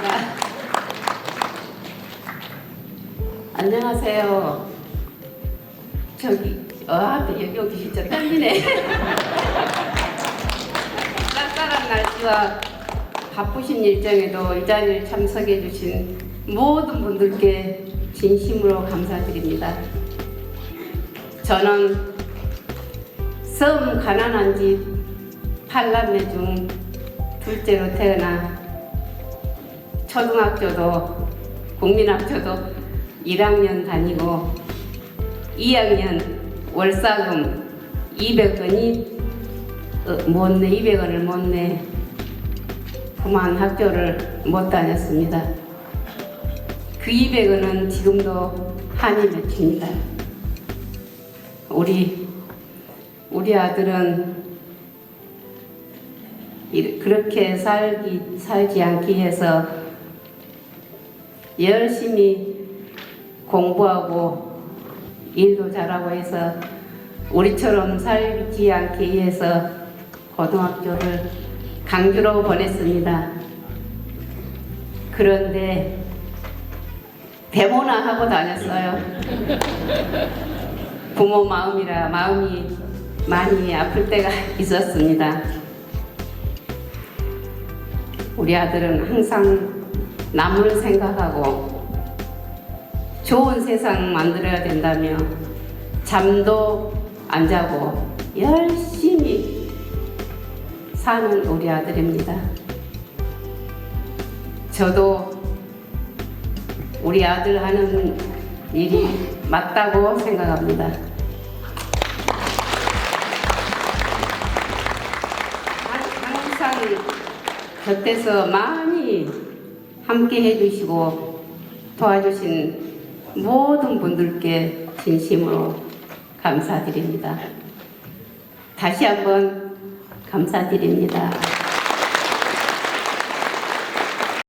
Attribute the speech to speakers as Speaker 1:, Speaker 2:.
Speaker 1: 감사합니다. 안녕하세요. 저기, 아, 여기 오기 진짜 떨리네. 쌀쌀한 날씨와 바쁘신 일정에도 이 자리에 참석해 주신 모든 분들께 진심으로 감사드립니다. 저는 섬 가난한 집 팔남매 중 둘째로 태어나 초등학교도 국민학교도 1학년 다니고 2학년 월사금 200원이 어, 못내 200원을 못 내 그만 학교를 못 다녔습니다. 그 200원은 지금도 한이 맺힙니다. 우리 우리 아들은 이- 그렇게 살기 살지 않기 위해서 열심히 공부하고 일도 잘하고 해서 우리처럼 살지 않기 위해서 고등학교를 강주로 보냈습니다. 그런데 데모나 하고 다녔어요. 부모 마음이라 마음이 많이 아플 때가 있었습니다. 우리 아들은 항상 남을 생각하고 좋은 세상 만들어야 된다며 잠도 안 자고 열심히 사는 우리 아들입니다. 저도 우리 아들 하는 일이 맞다고 생각합니다. 항상 곁에서 많이 함께 해주시고 도와주신 모든 분들께 진심으로 감사드립니다. 다시 한번 감사드립니다.